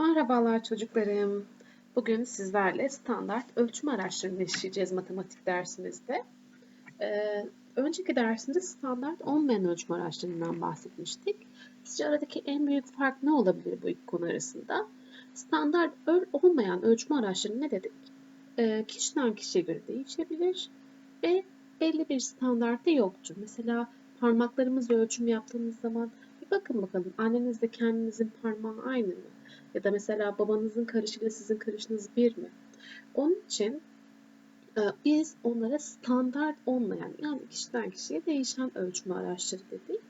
Merhabalar çocuklarım. Bugün sizlerle standart ölçüm araçlarını işleyeceğiz matematik dersimizde. Ee, önceki dersimde standart olmayan ölçüm araçlarından bahsetmiştik. Sizce aradaki en büyük fark ne olabilir bu iki konu arasında? Standart olmayan ölçüm araçları ne dedik? Ee, kişiden kişiye göre değişebilir ve belli bir standartta yoktur. Mesela parmaklarımızla ölçüm yaptığımız zaman bir bakın bakalım annenizle kendinizin parmağı aynı mı? Ya da mesela babanızın karışıyla sizin karışınız bir mi? Onun için e, biz onlara standart olmayan yani kişiden kişiye değişen ölçme araçları dedik.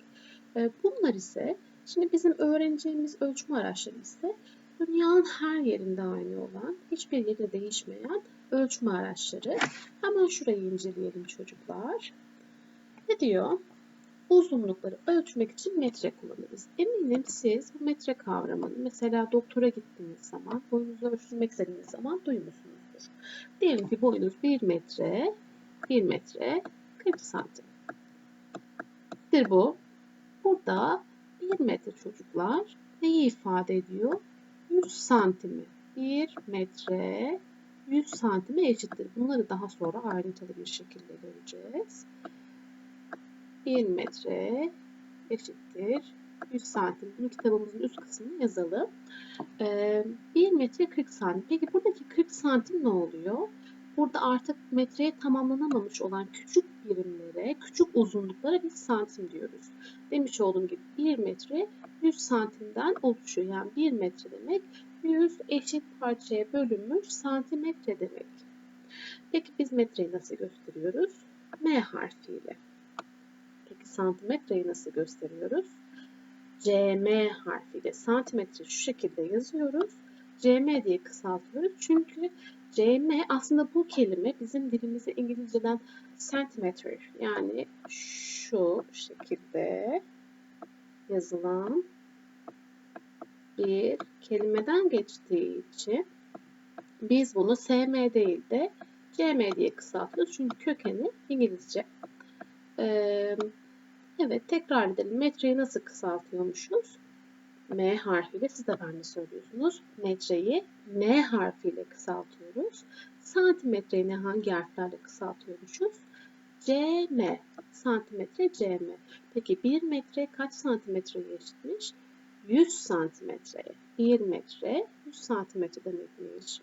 E, bunlar ise şimdi bizim öğreneceğimiz ölçme araçları ise dünyanın her yerinde aynı olan, hiçbir yerde değişmeyen ölçme araçları. Hemen şurayı inceleyelim çocuklar. Ne diyor? Uzunlukları ölçmek için metre kullanırız. Eminim siz bu metre kavramını mesela doktora gittiğiniz zaman, boyunuzu ölçmek istediğiniz zaman duymuşsunuzdur. Diyelim ki boyunuz 1 metre, 1 metre 40 santim. Nedir bu? Burada 1 metre çocuklar neyi ifade ediyor? 100 santimi. 1 metre 100 santime eşittir. Bunları daha sonra ayrıntılı bir şekilde göreceğiz. 1 metre eşittir 100 santim. Bunu kitabımızın üst kısmına yazalım. Ee, 1 metre 40 santim. Peki buradaki 40 santim ne oluyor? Burada artık metreye tamamlanamamış olan küçük birimlere, küçük uzunluklara biz santim diyoruz. Demiş olduğum gibi 1 metre 100 santimden oluşuyor. Yani 1 metre demek 100 eşit parçaya bölünmüş santimetre demek. Peki biz metreyi nasıl gösteriyoruz? M harfiyle santimetreyi nasıl gösteriyoruz? cm harfiyle santimetre şu şekilde yazıyoruz. cm diye kısaltıyoruz. Çünkü cm aslında bu kelime bizim dilimize İngilizceden centimetre yani şu şekilde yazılan bir kelimeden geçtiği için biz bunu sm değil de cm diye kısaltıyoruz. Çünkü kökeni İngilizce. Ee, Evet tekrar edelim. Metreyi nasıl kısaltıyormuşuz? M harfiyle siz de ben de söylüyorsunuz. Metreyi M harfiyle kısaltıyoruz. Santimetreyi ne hangi harflerle kısaltıyormuşuz? cm. Santimetre cm. Peki 1 metre kaç santimetreye eşitmiş? 100 santimetreye. 1 metre 100 santimetre demekmiş.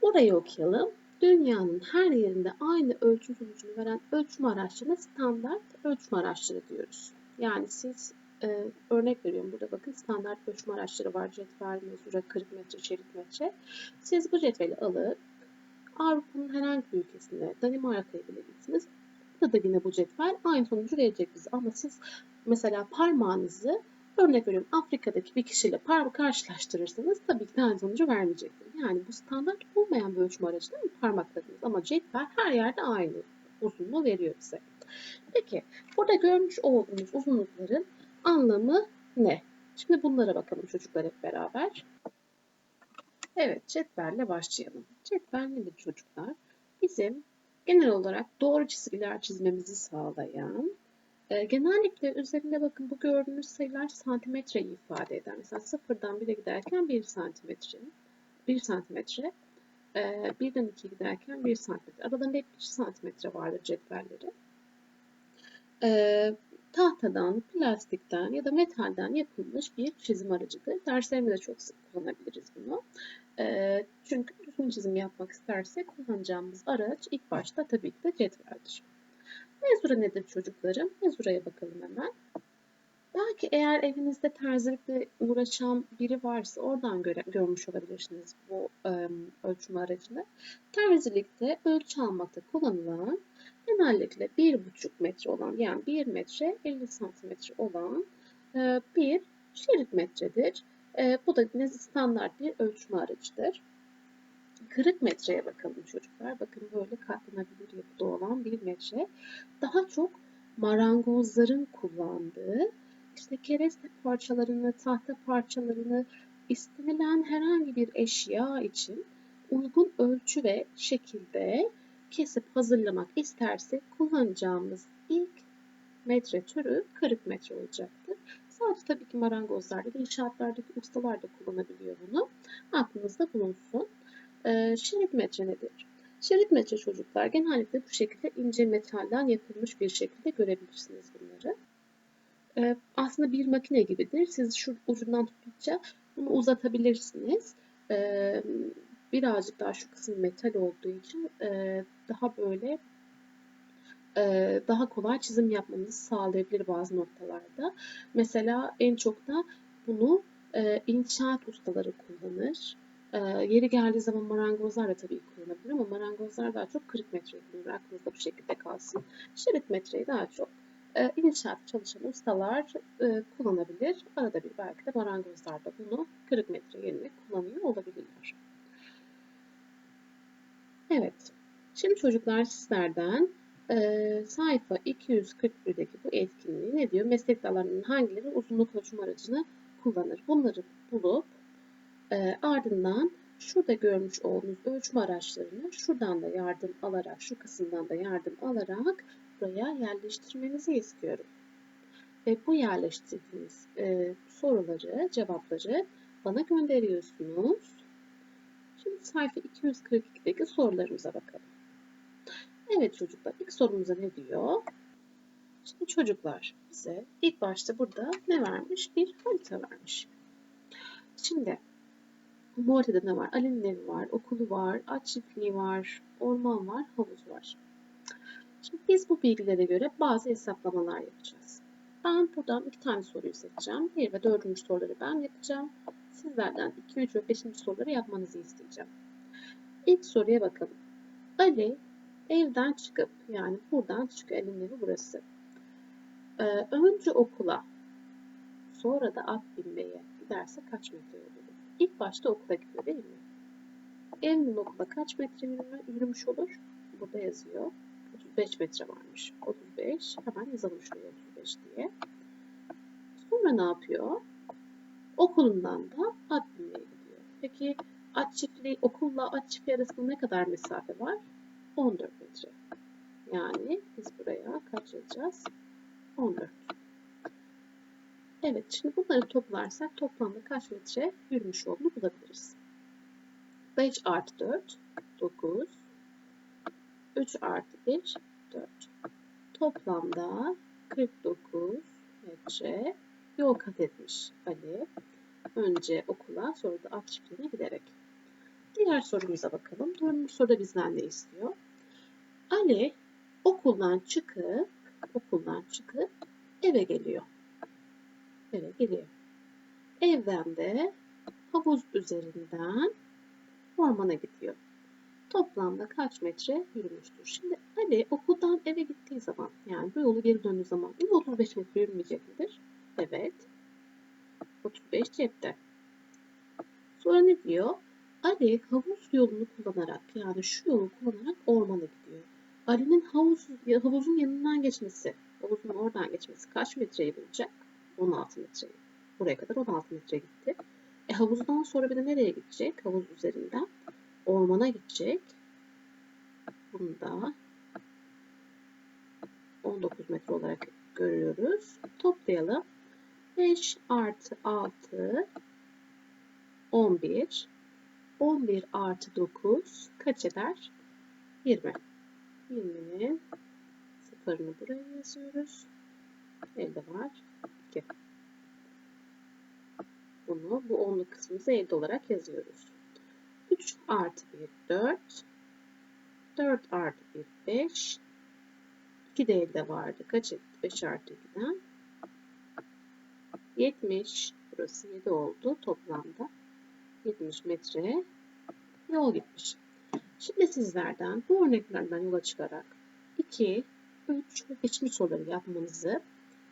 Orayı okuyalım dünyanın her yerinde aynı ölçüm sonucunu veren ölçüm araçlarına standart ölçüm araçları diyoruz. Yani siz e, örnek veriyorum burada bakın standart ölçüm araçları var. Cetvel, mezura, kırık metre, çelik metre. Siz bu cetveli alıp Avrupa'nın herhangi bir ülkesine, Danimarka'ya bile gitsiniz. Burada da yine bu cetvel aynı sonucu verecek bize. Ama siz mesela parmağınızı Örnek veriyorum Afrika'daki bir kişiyle parmak karşılaştırırsanız tabii ki aynı sonucu vermeyecektir. Yani bu standart olmayan bir ölçüm aracı değil mi? Parmaklarınız ama cetvel her yerde aynı uzunluğu veriyor bize. Peki burada görmüş olduğumuz uzunlukların anlamı ne? Şimdi bunlara bakalım çocuklar hep beraber. Evet cetvelle başlayalım. Cetvel nedir çocuklar? Bizim genel olarak doğru çizgiler çizmemizi sağlayan e, genellikle üzerinde bakın bu gördüğünüz sayılar santimetreyi ifade eder. Mesela sıfırdan 1'e giderken 1 santimetre, 1 santimetre, e, 1'den 2'ye giderken 1 santimetre. Aralarında hep 2 santimetre vardır cetvelleri. E, tahtadan, plastikten ya da metalden yapılmış bir çizim aracıdır. Derslerimizde çok sık kullanabiliriz bunu. E, çünkü düzgün çizim yapmak istersek kullanacağımız araç ilk başta tabii ki de cetveldir. Mezura nedir çocuklarım? Mezuraya bakalım hemen. Belki eğer evinizde terzilikle uğraşan biri varsa oradan göre, görmüş olabilirsiniz bu e, ölçüm aracını. Terzilikte ölçü almakta kullanılan genellikle 1,5 metre olan yani 1 metre 50 santimetre olan e, bir şerit metredir. E, bu da yine standart bir ölçme aracıdır. Kırık metreye bakalım çocuklar. Bakın böyle katlanabilir yapıda olan bir metre. Daha çok marangozların kullandığı işte kereste parçalarını, tahta parçalarını istenilen herhangi bir eşya için uygun ölçü ve şekilde kesip hazırlamak istersek kullanacağımız ilk metre türü kırık metre olacaktır. Sadece tabii ki marangozlarda, inşaatlardaki ustalar da kullanabiliyor bunu. Aklınızda bulunsun. Ee, şerit metre nedir? Şerit metre çocuklar genellikle bu şekilde ince metalden yapılmış bir şekilde görebilirsiniz bunları. Ee, aslında bir makine gibidir. Siz şu ucundan tuttukça bunu uzatabilirsiniz. Ee, birazcık daha şu kısım metal olduğu için e, daha böyle e, daha kolay çizim yapmanızı sağlayabilir bazı noktalarda. Mesela en çok da bunu e, inşaat ustaları kullanır. E, yeri geldiği zaman marangozlar da tabii kullanabilir ama marangozlar daha çok 40 metre kullanır. Aklınızda bu şekilde kalsın. Şerit metreyi daha çok e, inşaat çalışan ustalar e, kullanabilir. Arada bir belki de marangozlar da bunu 40 metre yerine kullanıyor olabilirler. Evet. Şimdi çocuklar sizlerden e, sayfa 241'deki bu etkinliği ne diyor? Meslek dallarının hangileri uzunluk ölçüm aracını kullanır? Bunları bulup e, ardından şurada görmüş olduğunuz ölçüm araçlarını şuradan da yardım alarak, şu kısımdan da yardım alarak buraya yerleştirmenizi istiyorum. Ve bu yerleştirdiğiniz e, soruları, cevapları bana gönderiyorsunuz. Şimdi sayfa 242'deki sorularımıza bakalım. Evet çocuklar ilk sorumuza ne diyor? Şimdi çocuklar bize ilk başta burada ne vermiş? Bir harita vermiş. Şimdi bu haritada ne var? Ali'nin evi var, okulu var, at çiftliği var, orman var, havuz var. Şimdi biz bu bilgilere göre bazı hesaplamalar yapacağız. Ben buradan iki tane soruyu seçeceğim. Bir ve dördüncü soruları ben yapacağım. Sizlerden 2, 3 ve 5. soruları yapmanızı isteyeceğim. İlk soruya bakalım. Ali evden çıkıp yani buradan çıkıyor. Ali'nin evi burası. Ee, önce okula sonra da at binmeye giderse kaç metre olur? İlk başta okula gidiyor değil mi? Evinden okula kaç metre yürümüş olur? Burada yazıyor. 35 metre varmış. 35. Hemen yazalım şuraya 35 diye. Sonra ne yapıyor? Okulundan da at binmeye gidiyor. Peki at çiftliği, okulla at çiftliği arasında ne kadar mesafe var? 14 metre. Yani biz buraya kaç yazacağız? 14. Evet, şimdi bunları toplarsak toplamda kaç metre yürümüş olduğunu bulabiliriz. 5 artı 4, 9. 3 artı 1, 4. Toplamda 49 metre yol kat etmiş Ali. Önce okula sonra da at çiftliğine giderek. Diğer sorumuza bakalım. Dördüncü soruda bizden ne istiyor? Ali okuldan çıkıp okuldan çıkıp eve geliyor. Eve geliyor. Evden de havuz üzerinden ormana gidiyor. Toplamda kaç metre yürümüştür? Şimdi Ali okuldan eve gittiği zaman yani bu yolu geri döndüğü zaman yine 35 metre yürümeyecek midir? Evet. 35 cepte. Sonra ne diyor? Ali havuz yolunu kullanarak yani şu yolu kullanarak ormana gidiyor. Ali'nin havuz, havuzun yanından geçmesi, havuzun oradan geçmesi kaç metreyi bulacak? 16 metreyi. Buraya kadar 16 metre gitti. E havuzdan sonra bir de nereye gidecek? Havuz üzerinden ormana gidecek. Bunu da 19 metre olarak görüyoruz. Toplayalım. 5 artı 6 11 11 artı 9 kaç eder? 20. 20'nin sıfırını buraya yazıyoruz. Elde var. 2. Bunu bu onluk kısmımızı elde olarak yazıyoruz. 3 artı 1 4. 4 artı 1 5. 2 de elde vardı. Kaç etti? 5 artı 2'den 70. Burası 7 oldu toplamda. 70 metre yol gitmiş. Şimdi sizlerden bu örneklerden yola çıkarak 2, 3 ve 5. soruları yapmanızı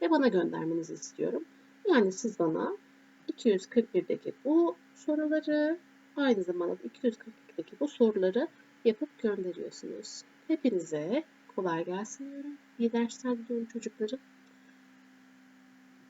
ve bana göndermenizi istiyorum. Yani siz bana 241'deki bu soruları aynı zamanda 242'deki bu soruları yapıp gönderiyorsunuz. Hepinize kolay gelsin diyorum. İyi dersler diliyorum çocuklarım.